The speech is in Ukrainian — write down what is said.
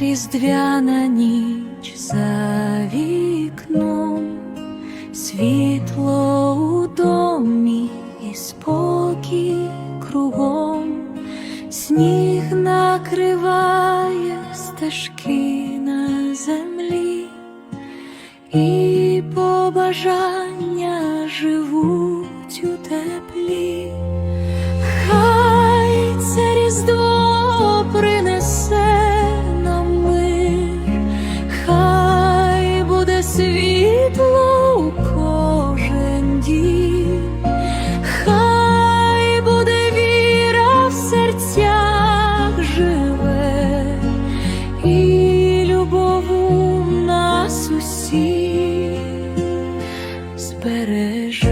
різдвяна ніч за вікном, світло у домі і спокій кругом, сніг накриває стежки на землі, і побажання живуть у теплі. у нас усіх збереже.